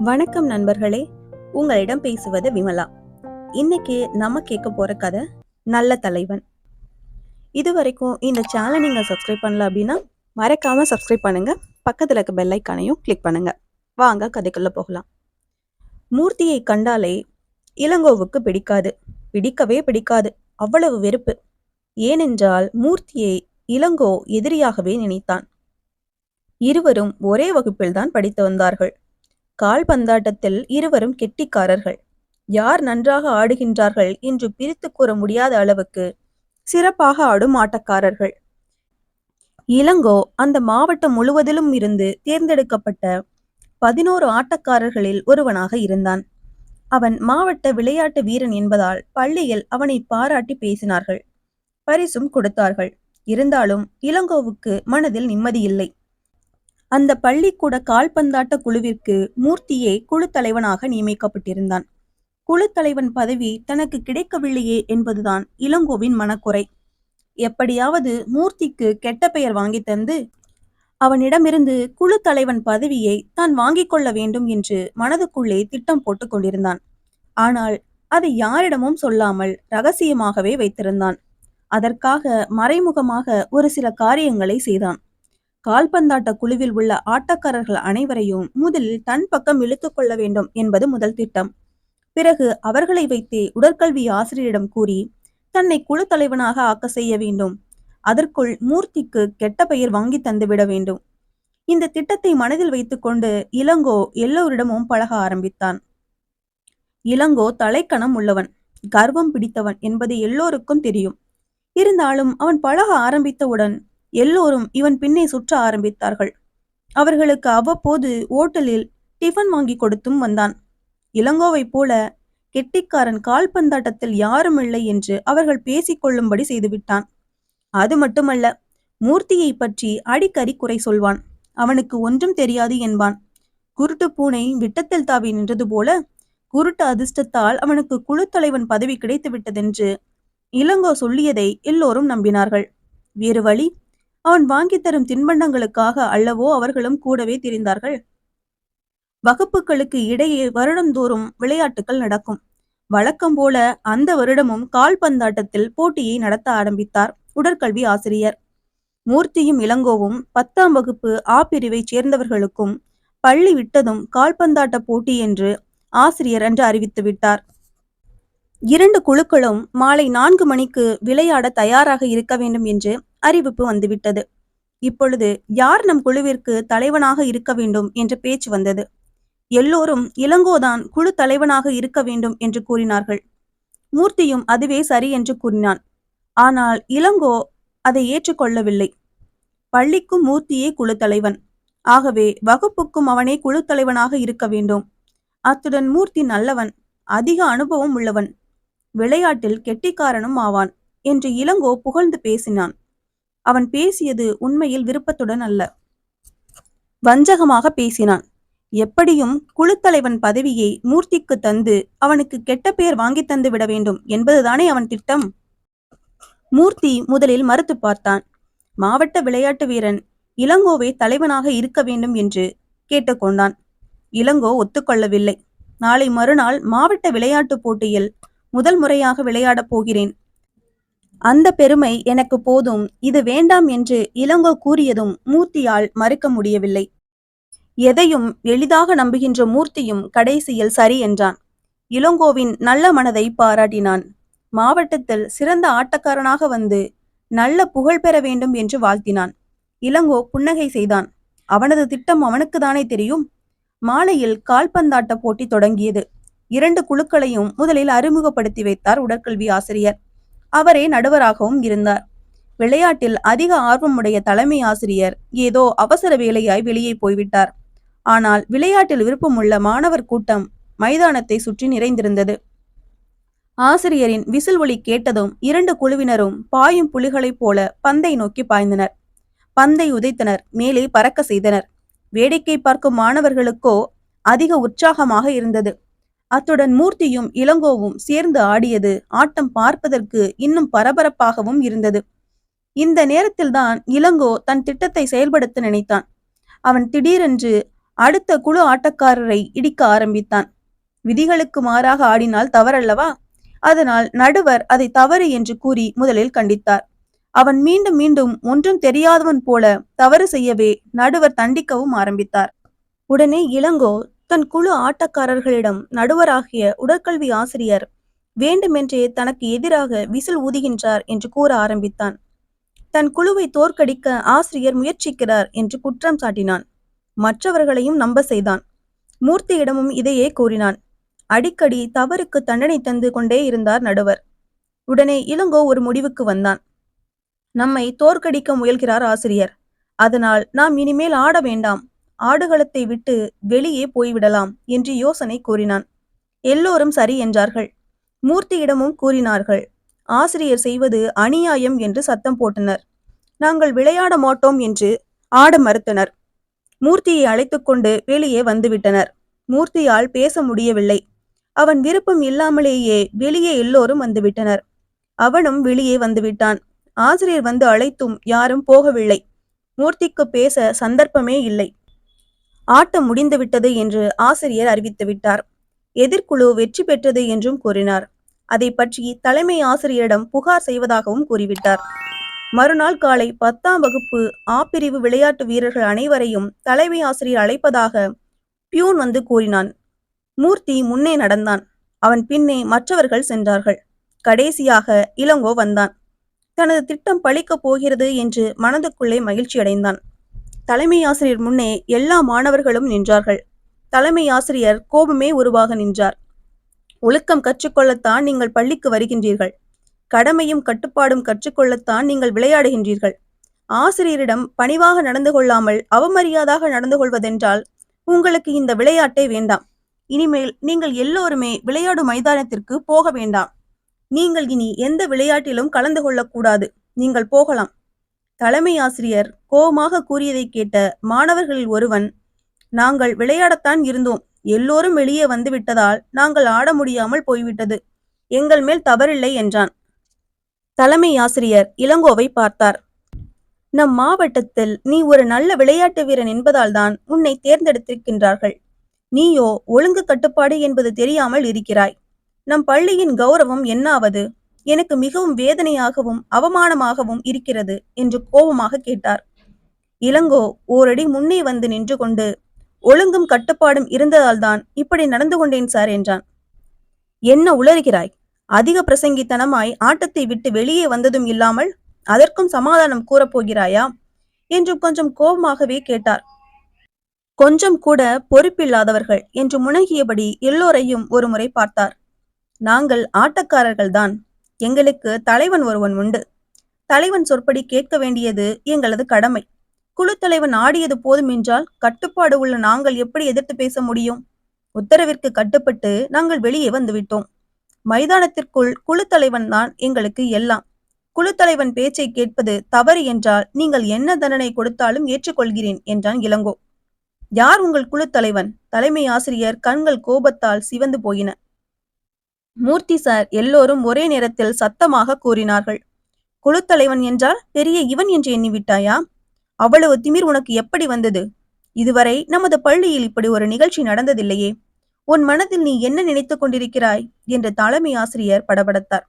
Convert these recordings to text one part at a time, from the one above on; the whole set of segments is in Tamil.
வணக்கம் நண்பர்களே. உங்களிடம் பேசுவது விமலா. இன்னைக்கு நம்ம கேட்க போற கதை நல்ல தலைவன். இது வரைக்கும் இந்த சேனலை நீங்க சப்ஸ்கிரைப் பண்ணல அப்படின்னா மறக்காம சப்ஸ்கிரைப் பண்ணுங்க. பக்கத்துல இருக்க பெல் ஐக்கானையும் கிளிக் பண்ணுங்க. வாங்க கதைக்குள்ள போகலாம். மூர்த்தியை கண்டாலே இளங்கோவுக்கு பிடிக்காது. பிடிக்கவே பிடிக்காது. அவ்வளவு வெறுப்பு. ஏனென்றால் மூர்த்தியை இளங்கோ எதிரியாகவே நினைத்தான். இருவரும் ஒரே வகுப்பில்தான் படித்து வந்தார்கள். கால்பந்தாட்டத்தில் இருவரும் கெட்டிக்காரர்கள். யார் நன்றாக ஆடுகின்றார்கள் என்று பிரித்து கூற முடியாத அளவுக்கு சிறப்பாக ஆடும் ஆட்டக்காரர்கள். இளங்கோ அந்த மாவட்டம் முழுவதிலும் இருந்து தேர்ந்தெடுக்கப்பட்ட பதினோரு ஆட்டக்காரர்களில் ஒருவனாக இருந்தான். அவன் மாவட்ட விளையாட்டு வீரன் என்பதால் பள்ளியில் அவனை பாராட்டி பேசினார்கள். பரிசும் கொடுத்தார்கள். இருந்தாலும் இளங்கோவுக்கு மனதில் நிம்மதியில்லை அந்த பள்ளிக்கூட கால்பந்தாட்ட குழுவிற்கு மூர்த்தியே குழு தலைவனாக நியமிக்கப்பட்டிருந்தான். குழு தலைவன் பதவி தனக்கு கிடைக்கவில்லையே என்பதுதான் இளங்கோவின் மனக்குறை. எப்படியாவது மூர்த்திக்கு கெட்ட பெயர் வாங்கி தந்து அவனிடமிருந்து குழு தலைவன் பதவியை தான் வாங்கிக் கொள்ள வேண்டும் என்று மனதுக்குள்ளே திட்டம் போட்டுக் கொண்டிருந்தான். ஆனால் அதை யாரிடமும் சொல்லாமல் ரகசியமாகவே வைத்திருந்தான். அதற்காக மறைமுகமாக ஒரு சில காரியங்களை செய்தான். கால்பந்தாட்ட குழுவில் உள்ள ஆட்டக்காரர்கள் அனைவரையும் முதலில் தன் பக்கம் இழுத்துக் கொள்ள வேண்டும் என்பது முதல் திட்டம். பிறகு அவர்களை வைத்தே உடற்கல்வி ஆசிரியரிடம் கூறி தன்னை குழு தலைவனாக ஆக்க செய்ய வேண்டும். அதற்குள் மூர்த்திக்கு கெட்ட பெயர் வாங்கி தந்துவிட வேண்டும். இந்த திட்டத்தை மனதில் வைத்துக்கொண்டு இளங்கோ எல்லோரிடமும் பழக ஆரம்பித்தான். இளங்கோ தலைக்கணம் உள்ளவன் கர்வம் பிடித்தவன் என்பது எல்லோருக்கும் தெரியும். இருந்தாலும் அவன் பழக ஆரம்பித்தவுடன் எல்லோரும் இவன் பின்னே சுற்ற ஆரம்பித்தார்கள். அவர்களுக்கு அவ்வப்போது ஓட்டலில் டிஃபன் வாங்கி கொடுத்தும் வந்தான். இளங்கோவைப் போல கெட்டிக்காரன் கால்பந்தாட்டத்தில் யாரும் இல்லை என்று அவர்கள் பேசிக்கொள்ளும்படி செய்துவிட்டான் அது மட்டுமல்ல மூர்த்தியை பற்றி அடிக்கடி குறை சொல்வான். அவனுக்கு ஒன்றும் தெரியாது என்பான். குருட்டு பூனை விட்டத்தில் தாவி நின்றது போல குருட்டு அதிர்ஷ்டத்தால் அவனுக்கு குழு தலைவன் பதவி கிடைத்து விட்டதென்று இளங்கோ சொல்லியதை எல்லோரும் நம்பினார்கள். வேறு வழி அவன் வாங்கி தரும் தின்பண்டங்களுக்காக அல்லவோ அவர்களும் கூடவே திரிந்தார்கள். வகுப்புகளுக்கு இடையே வருடந்தோறும் விளையாட்டுகள் நடக்கும். வழக்கம் போல அந்த வருடமும் கால்பந்தாட்டத்தில் போட்டியை நடத்த ஆரம்பித்தார் உடற்கல்வி ஆசிரியர். மூர்த்தியும் இளங்கோவும் பத்தாம் வகுப்பு ஆ பிரிவைச் சேர்ந்தவர்களுக்கும் பள்ளி விட்டதும் கால்பந்தாட்ட போட்டி என்று ஆசிரியர் என்று அறிவித்து விட்டார். இரண்டு குழுக்களும் மாலை நான்கு மணிக்கு விளையாட தயாராக இருக்க வேண்டும் என்று அறிவிப்பு வந்துவிட்டது. இப்பொழுது யார் நம் குழுவிற்கு தலைவனாக இருக்க வேண்டும் என்ற பேச்சு வந்தது. எல்லோரும் இளங்கோதான் குழு தலைவனாக இருக்க வேண்டும் என்று கூறினார்கள். மூர்த்தியும் அதுவே சரி என்று கூறினான். ஆனால் இளங்கோ அதை ஏற்றுக்கொள்ளவில்லை. பள்ளிக்கும் மூர்த்தியே குழு தலைவன். ஆகவே வகுப்புக்கும் அவனே குழு தலைவனாக இருக்க வேண்டும். அத்துடன் மூர்த்தி நல்லவன் அதிக அனுபவம் உள்ளவன் விளையாட்டில் கெட்டிக்காரனும் ஆவான் என்று இளங்கோ புகழ்ந்து பேசினான். அவன் பேசியது உண்மையில் விருப்பத்துடன் அல்ல. வஞ்சகமாக பேசினான். எப்படியும் குழுத்தலைவன் பதவியை மூர்த்திக்கு தந்து அவனுக்கு கெட்ட பெயர் வாங்கி தந்து விட வேண்டும் என்பதுதானே அவன் திட்டம்? மூர்த்தி முதலில் மறுத்து பார்த்தான். மாவட்ட விளையாட்டு வீரன் இளங்கோவை தலைவனாக இருக்க வேண்டும் என்று கேட்டுக்கொண்டான் இளங்கோ ஒத்துக்கொள்ளவில்லை. நாளை மறுநாள் மாவட்ட விளையாட்டுப் போட்டியில் முதல் முறையாக விளையாடப் போகிறேன் அந்த பெருமை எனக்கு போதும் இது வேண்டாம் என்று இளங்கோ கூறியதும் மூர்த்தியால் மறுக்க முடியவில்லை. எதையும் எளிதாக நம்புகின்ற மூர்த்தியும் கடைசியில் சரி என்றான். இளங்கோவின் நல்ல மனதை பாராட்டினான். மாவட்டத்தில் சிறந்த ஆட்டக்காரனாக வந்து நல்ல புகழ் பெற வேண்டும் என்று வாழ்த்தினான். இளங்கோ புன்னகை செய்தான். அவனது திட்டம் அவனுக்கு தானே தெரியும்? மாலையில் கால்பந்தாட்ட போட்டி தொடங்கியது. இரண்டு குழுக்களையும் முதலில் அறிமுகப்படுத்தி வைத்தார் உடற்கல்வி ஆசிரியர். அவரே நடுவராகவும் இருந்தார். விளையாட்டில் அதிக ஆர்வமுடைய தலைமை ஆசிரியர் ஏதோ அவசர வேலையாய் வெளியே போய்விட்டார். ஆனால் விளையாட்டில் விருப்பமுள்ள மாணவர் கூட்டம் மைதானத்தை சுற்றி நிறைந்திருந்தது. ஆசிரியரின் விசில் ஒளி கேட்டதும் இரண்டு குழுவினரும் பாயும் புலிகளைப் போல பந்தை நோக்கி பாய்ந்தனர். பந்தை உதைத்தனர் மேலே பறக்க செய்தனர். வேடிக்கை பார்க்கும் மாணவர்களுக்கோ அதிக உற்சாகமாக இருந்தது. அத்துடன் மூர்த்தியும் இளங்கோவும் சேர்ந்து ஆடியது. ஆட்டம் பார்ப்பதற்கு இன்னும் பரபரப்பாகவும் இருந்தது. இந்த நேரத்தில்தான் இளங்கோ தன் திட்டத்தை செயல்படுத்த நினைத்தான். அவன் திடீரென்று அடுத்த குழு ஆட்டக்காரரை இடிக்க ஆரம்பித்தான். விதிகளுக்கு மாறாக ஆடினால் தவறல்லவா? அதனால் நடுவர் அதை தவறு என்று கூறி முதலில் கண்டித்தார். அவன் மீண்டும் மீண்டும் ஒன்றும் தெரியாதவன் போல தவறு செய்யவே நடுவர் தண்டிக்கவும் ஆரம்பித்தார். உடனே இளங்கோ தன் குழு ஆட்டக்காரர்களிடம் நடுவராகிய உடற்கல்வி ஆசிரியர் வேண்டுமென்றே தனக்கு எதிராக விசில் ஊதுகின்றார் என்று கூற ஆரம்பித்தான். தன் குழுவை தோற்கடிக்க ஆசிரியர் முயற்சிக்கிறார் என்று குற்றம் சாட்டினான். மற்றவர்களையும் நம்ப செய்தான். மூர்த்தியிடமும் இதையே கூறினான். அடிக்கடி தவறுக்கு தண்டனை தந்து கொண்டே இருந்தார் நடுவர். உடனே இளங்கோ ஒரு முடிவுக்கு வந்தான். நம்மை தோற்கடிக்க முயல்கிறார் ஆசிரியர். அதனால் நாம் இனிமேல் ஆட வேண்டாம். ஆடுகளத்தை விட்டு வெளியே போய்விடலாம் என்று யோசனை கூறினான். எல்லோரும் சரி என்றார்கள். மூர்த்தியிடமும் கூறினார்கள் ஆசிரியர் செய்வது அநியாயம் என்று சத்தம் போட்டனர். நாங்கள் விளையாட மாட்டோம் என்று ஆட மறுத்தனர். மூர்த்தியை அழைத்துக்கொண்டு வெளியே வந்துவிட்டனர். மூர்த்தியால் பேச முடியவில்லை. அவன் விருப்பம் இல்லாமலேயே வெளியே எல்லோரும் வந்துவிட்டனர். அவனும் வெளியே வந்துவிட்டான். ஆசிரியர் வந்து அழைத்தும் யாரும் போகவில்லை. மூர்த்திக்கு பேச சந்தர்ப்பமே இல்லை. ஆட்டம் முடிந்துவிட்டது என்று ஆசிரியர் அறிவித்துவிட்டார். எதிர்க்குழு எதிர்குழு வெற்றி பெற்றது என்றும் கூறினார். அதை பற்றி தலைமை ஆசிரியரிடம் புகார் செய்வதாகவும் கூறிவிட்டார். மறுநாள் காலை பத்தாம் வகுப்பு ஆ பிரிவு விளையாட்டு வீரர்கள் அனைவரையும் தலைமை ஆசிரியர் அழைப்பதாக பியூன் வந்து கூறினான். மூர்த்தி முன்னே நடந்தான். அவன் பின்னே மற்றவர்கள் சென்றார்கள். கடைசியாக இளங்கோ வந்தான். தனது திட்டம் பழிக்கப் போகிறது என்று மனதுக்குள்ளே மகிழ்ச்சி அடைந்தான் தலைமை ஆசிரியர் முன்னே எல்லா மாணவர்களும் நின்றார்கள். தலைமை ஆசிரியர் கோபமே உருவாக நின்றார். ஒழுக்கம் கற்றுக்கொள்ளத்தான் நீங்கள் பள்ளிக்கு வருகின்றீர்கள். கடமையும் கட்டுப்பாடும் கற்றுக்கொள்ளத்தான் நீங்கள் விளையாடுகின்றீர்கள். ஆசிரியரிடம் பணிவாக நடந்து கொள்ளாமல் அவமரியாதாக நடந்து கொள்வதென்றால் உங்களுக்கு இந்த விளையாட்டே வேண்டாம். இனிமேல் நீங்கள் எல்லோருமே விளையாடும் மைதானத்திற்கு போக வேண்டாம். நீங்கள் இனி எந்த விளையாட்டிலும் கலந்து கொள்ளக்கூடாது. நீங்கள் போகலாம். தலைமை ஆசிரியர் கோபமாக கூறியதை கேட்ட மாணவர்களில் ஒருவன் நாங்கள் விளையாடத்தான் இருந்தோம். எல்லோரும் வெளியே வந்து விட்டதால் நாங்கள் ஆட முடியாமல் போய்விட்டது. எங்கள் மேல் தவறில்லை என்றான். தலைமை ஆசிரியர் இளங்கோவை பார்த்தார். நம் மாவட்டத்தில் நீ ஒரு நல்ல விளையாட்டு வீரன் என்பதால்தான் உன்னை தேர்ந்தெடுத்திருக்கின்றார்கள். நீயோ ஒழுங்கு கட்டுப்பாடு என்பது தெரியாமல் இருக்கிறாய். நம் பள்ளியின் கௌரவம் என்னாவது? எனக்கு மிகவும் வேதனையாகவும் அவமானமாகவும் இருக்கிறது என்று கோபமாக கேட்டார். இளங்கோ ஓரடி முன்னே வந்து நின்று கொண்டு ஒழுங்கும் கட்டுப்பாடும் இருந்ததால்தான் இப்படி நடந்து கொண்டேன் சார் என்றான். என்ன உளறுகிறாய்? அதிக பிரசங்கித்தனமாய் ஆட்டத்தை விட்டு வெளியே வந்ததும் இல்லாமல் அதற்கும் சமாதானம் கூறப்போகிறாயா என்று கொஞ்சம் கோபமாகவே கேட்டார். கொஞ்சம் கூட பொறுப்பில்லாதவர்கள் என்று முனகியபடி எல்லோரையும் ஒருமுறை பார்த்தார். நாங்கள் ஆட்டக்காரர்கள்தான். எங்களுக்கு தலைவன் ஒருவன் உண்டு. தலைவன் சொற்படி கேட்க வேண்டியது எங்களது கடமை. குழு தலைவன் ஆடியது போதும் என்றால் கட்டுப்பாடு உள்ள நாங்கள் எப்படி எதிர்த்து பேச முடியும்? உத்தரவிற்கு கட்டுப்பட்டு நாங்கள் வெளியே வந்துவிட்டோம் மைதானத்திற்குள் குழு தலைவன் தான் எங்களுக்கு எல்லாம். குழு தலைவன் பேச்சை கேட்பது தவறு என்றால் நீங்கள் என்ன தண்டனை கொடுத்தாலும் ஏற்றுக்கொள்கிறேன் என்றான் இளங்கோ. யார் உங்கள் குழு தலைவன்? தலைமை ஆசிரியர் கண்கள் கோபத்தால் சிவந்து போயின. மூர்த்தி சார் எல்லோரும் ஒரே நேரத்தில் சத்தமாக கூறினார்கள். குழுத்தலைவன் என்றால் பெரிய இவன் என்று எண்ணிவிட்டாயா? அவ்வளவு திமிர் உனக்கு எப்படி வந்தது? இதுவரை நமது பள்ளியில் இப்படி ஒரு நிகழ்ச்சி நடந்ததில்லையே. உன் மனதில் நீ என்ன நினைத்துக் கொண்டிருக்கிறாய்? என்று தலைமை ஆசிரியர் படபடத்தார்.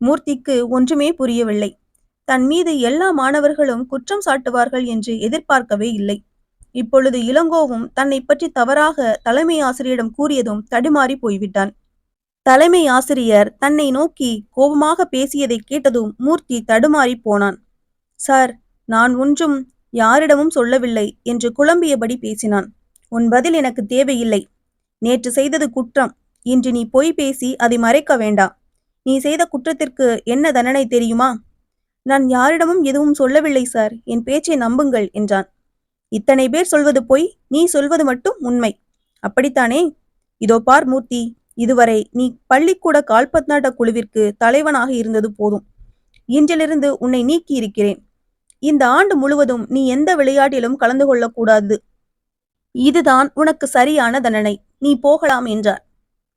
மூர்த்திக்கு ஒன்றுமே புரியவில்லை. தன் மீது எல்லா மாணவர்களும் குற்றம் சாட்டுவார்கள் என்று எதிர்பார்க்கவே இல்லை. இப்பொழுது இளங்கோவும் தன்னை பற்றி தவறாக தலைமை ஆசிரியரிடம் கூறியதும் தடுமாறி போய்விட்டான். தலைமை ஆசிரியர் தன்னை நோக்கி கோபமாக பேசியதை கேட்டதும் மூர்த்தி தடுமாறி போனான். சார் நான் ஒன்றும் யாரிடமும் சொல்லவில்லை என்று குழம்பியபடி பேசினான். உன் பதில் எனக்கு தேவையில்லை. நேற்று செய்தது குற்றம். இன்று நீ பொய் பேசி அதை மறைக்க வேண்டாம் நீ செய்த குற்றத்திற்கு என்ன தண்டனை தெரியுமா? நான் யாரிடமும் எதுவும் சொல்லவில்லை சார். என் பேச்சை நம்புங்கள் என்றான். இத்தனை பேர் சொல்வது பொய் நீ சொல்வது மட்டும் உண்மை. அப்படித்தானே? இதோ பார் மூர்த்தி. இதுவரை நீ பள்ளிக்கூட கால்பத்நாட்ட குழுவிற்கு தலைவனாக இருந்தது போதும். இன்றிலிருந்து உன்னை நீக்கி இருக்கிறேன் இந்த ஆண்டு முழுவதும் நீ எந்த விளையாட்டிலும் கலந்து கொள்ளக்கூடாது. இதுதான் உனக்கு சரியான தண்டனை. நீ போகலாம் என்றார்.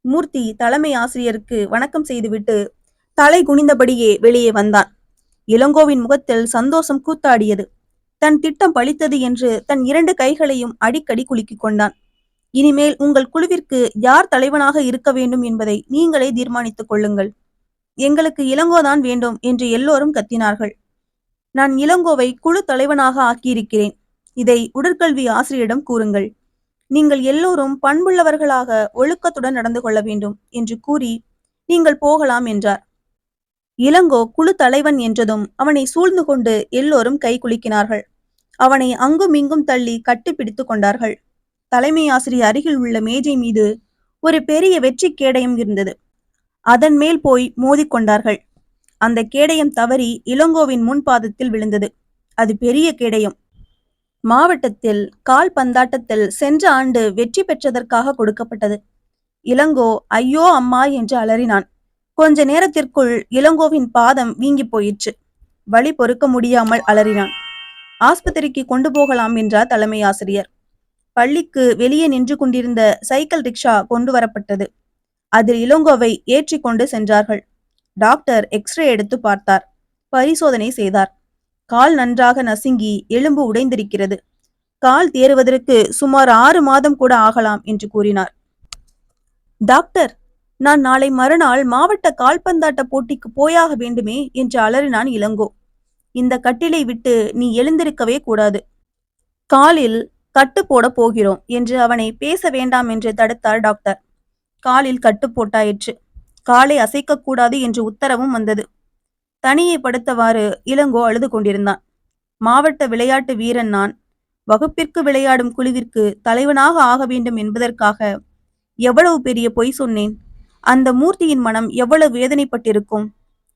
மூர்த்தி தலைமை ஆசிரியருக்கு வணக்கம் செய்துவிட்டு தலை குனிந்தபடியே வெளியே வந்தான். இளங்கோவின் முகத்தில் சந்தோஷம் கூத்தாடியது. தன் திட்டம் பலித்தது என்று தன் இரண்டு கைகளையும் அடிக்கடி குலுக்கிக் கொண்டான். இனிமேல் உங்கள் குழுவிற்கு யார் தலைவனாக இருக்க வேண்டும் என்பதை நீங்களே தீர்மானித்துக் கொள்ளுங்கள். எங்களுக்கு இளங்கோதான் வேண்டும் என்று எல்லோரும் கத்தினார்கள். நான் இளங்கோவை குழு தலைவனாக ஆக்கியிருக்கிறேன். இதை உடற்கல்வி ஆசிரியரிடம் கூறுங்கள். நீங்கள் எல்லோரும் பண்புள்ளவர்களாக ஒழுக்கத்துடன் நடந்து கொள்ள வேண்டும் என்று கூறி நீங்கள் போகலாம் என்றார். இளங்கோ குழு தலைவன் என்றதும் அவனை சூழ்ந்து கொண்டு எல்லோரும் கை குலுக்கினார்கள். அவனை அங்கும் இங்கும் தள்ளி கட்டிப்பிடித்துக் கொண்டார்கள். தலைமை ஆசிரியர் அருகில் உள்ள மேஜை மீது ஒரு பெரிய வெற்றி கேடயம் இருந்தது. அதன் மேல் போய் மோதிக்கொண்டார்கள் அந்த கேடயம் தவறி இளங்கோவின் முன்பாதத்தில் விழுந்தது. அது பெரிய கேடயம். மாவட்டத்தில் கால் பந்தாட்டத்தில் சென்ற ஆண்டு வெற்றி பெற்றதற்காக கொடுக்கப்பட்டது. இளங்கோ ஐயோ அம்மா என்று அலறினான். கொஞ்ச நேரத்திற்குள் இளங்கோவின் பாதம் வீங்கி போயிற்று. வழி பொறுக்க முடியாமல் அலறினான். ஆஸ்பத்திரிக்கு கொண்டு போகலாம் என்றார் தலைமை ஆசிரியர். பள்ளிக்கு வெளியே நின்று கொண்டிருந்த சைக்கிள் ரிக்ஷா கொண்டு வரப்பட்டது. அதில் இளங்கோவை ஏற்றி கொண்டு சென்றார்கள். டாக்டர் எக்ஸ்ரே எடுத்து பார்த்தார். பரிசோதனை செய்தார். கால் நன்றாக நசுங்கி எலும்பு உடைந்திருக்கிறது. கால் தேறுவதற்கு சுமார் ஆறு மாதம் கூட ஆகலாம் என்று கூறினார். டாக்டர் நான் நாளை மறுநாள் மாவட்ட கால்பந்தாட்ட போட்டிக்கு போயாக வேண்டுமே என்று அலறினான் இளங்கோ. இந்த கட்டிலை விட்டு நீ எழுந்திருக்கவே கூடாது. காலில் கட்டு போட போகிறோம் என்று அவனை பேச வேண்டாம் என்று தடுத்தார் டாக்டர். காலில் கட்டு போட்டாயிற்று. காலை அசைக்கக்கூடாது என்று உத்தரவும் வந்தது. தனியை படுத்தவாறு இளங்கோ அழுது கொண்டிருந்தான். மாவட்ட விளையாட்டு வீரன் நான். வகுப்பிற்கு விளையாடும் குழுவிற்கு தலைவனாக ஆக வேண்டும் என்பதற்காக எவ்வளவு பெரிய பொய் சொன்னேன்? அந்த மூர்த்தியின் மனம் எவ்வளவு வேதனைப்பட்டிருக்கும்?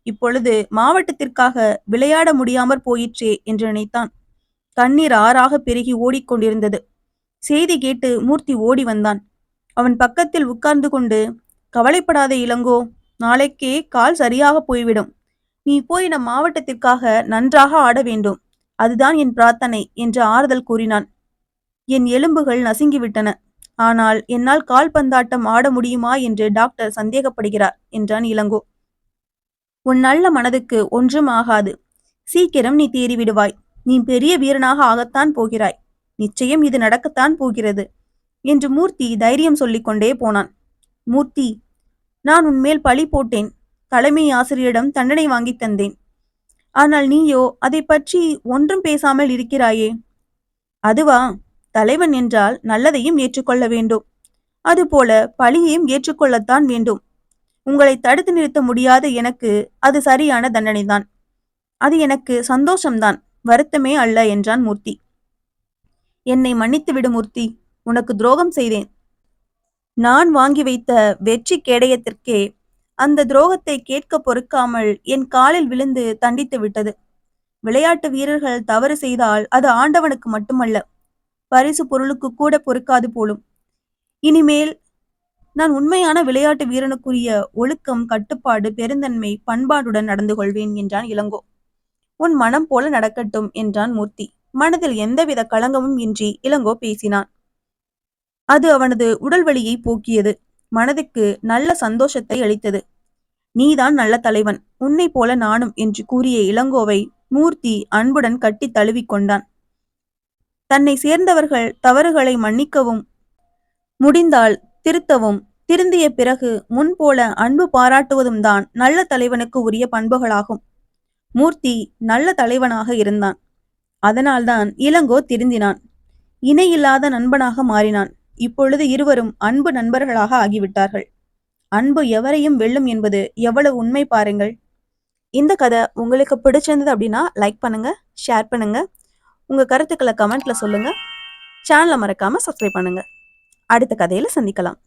இப்பொழுது மாவட்டத்திற்காக விளையாட முடியாமற் போயிற்றே என்று நினைத்தான். தண்ணீர் ஆறாக பெருகி ஓடிக்கொண்டிருந்தது. செய்தி கேட்டு மூர்த்தி ஓடி வந்தான். அவன் பக்கத்தில் உட்கார்ந்து கொண்டு கவலைப்படாத இளங்கோ நாளைக்கே கால் சரியாக போய்விடும். நீ போய் நம் மாவட்டத்திற்காக நன்றாக ஆட வேண்டும். அதுதான் என் பிரார்த்தனை என்று ஆறுதல் கூறினான். என் எலும்புகள் நசுங்கிவிட்டன. ஆனால் என்னால் கால்பந்தாட்டம் ஆட முடியுமா? என்று டாக்டர் சந்தேகப்படுகிறார் என்றான் இளங்கோ. உன் நல்ல மனதுக்கு ஒன்றும் ஆகாது. சீக்கிரம் நீ தேறிவிடுவாய். நீ பெரிய வீரனாக ஆகத்தான் போகிறாய். நிச்சயம் இது நடக்கத்தான் போகிறது. என்று மூர்த்தி தைரியம் சொல்லிக்கொண்டே போனான். மூர்த்தி நான் உன்மேல் பழி போட்டேன். தலைமை ஆசிரியரிடம் தண்டனை வாங்கி தந்தேன். ஆனால் நீயோ அதை பற்றி ஒன்றும் பேசாமல் இருக்கிறாயே? அதுவா? தலைவன் என்றால் நல்லதையும் ஏற்றுக்கொள்ள வேண்டும். அதுபோல பழியையும் ஏற்றுக்கொள்ளத்தான் வேண்டும். உங்களை தடுத்து நிறுத்த முடியாத எனக்கு அது சரியான தண்டனைதான். அது எனக்கு சந்தோஷம்தான். வருத்தமே அல்ல என்றான் மூர்த்தி. என்னை மன்னித்து விடு மூர்த்தி உனக்கு துரோகம் செய்தேன். நான் வாங்கி வைத்த வெற்றி கேடயத்திற்கே அந்த துரோகத்தை கேட்க பொறுக்காமல் என் காலில் விழுந்து தண்டித்து விட்டது. விளையாட்டு வீரர்கள் தவறு செய்தால் அது ஆண்டவனுக்கு மட்டுமல்ல பரிசு பொருளுக்கு கூட பொறுக்காது போலும். இனிமேல் நான் உண்மையான விளையாட்டு வீரனுக்குரிய ஒழுக்கம் கட்டுப்பாடு பெருந்தன்மை பண்பாடுடன் நடந்து கொள்வேன் என்றான் இளங்கோ. உன் மனம் போல நடக்கட்டும் என்றான் மூர்த்தி. மனதில் எந்தவித களங்கமும் இன்றி இளங்கோ பேசினான். அது அவனது உடல் வலியை போக்கியது. மனதுக்கு நல்ல சந்தோஷத்தை அளித்தது. நீதான் நல்ல தலைவன். உன்னை போல நானும் என்று கூறிய இளங்கோவை மூர்த்தி அன்புடன் கட்டி தழுவிக் கொண்டான். தன்னை சேர்ந்தவர்கள் தவறுகளை மன்னிக்கவும் முடிந்தால் திருத்தவும் திருந்திய பிறகு முன்போல அன்பு பாராட்டுவதும் தான் நல்ல தலைவனுக்கு உரிய பண்புகளாகும். மூர்த்தி நல்ல தலைவனாக இருந்தான். அதனால்தான் இளங்கோ திருந்தினான். இணையில்லாத நண்பனாக மாறினான். இப்பொழுது இருவரும் அன்பு நண்பர்களாக ஆகிவிட்டார்கள். அன்பு எவரையும் வெல்லும் என்பது எவ்வளவு உண்மை பாருங்கள். இந்த கதை உங்களுக்கு பிடிச்சிருந்தது அப்படின்னா லைக் பண்ணுங்க ஷேர் பண்ணுங்க. உங்க கருத்துக்களை கமெண்ட்ல சொல்லுங்க. சேனலை மறக்காம சப்ஸ்கிரைப் பண்ணுங்க. அடுத்த கதையில சந்திக்கலாம்.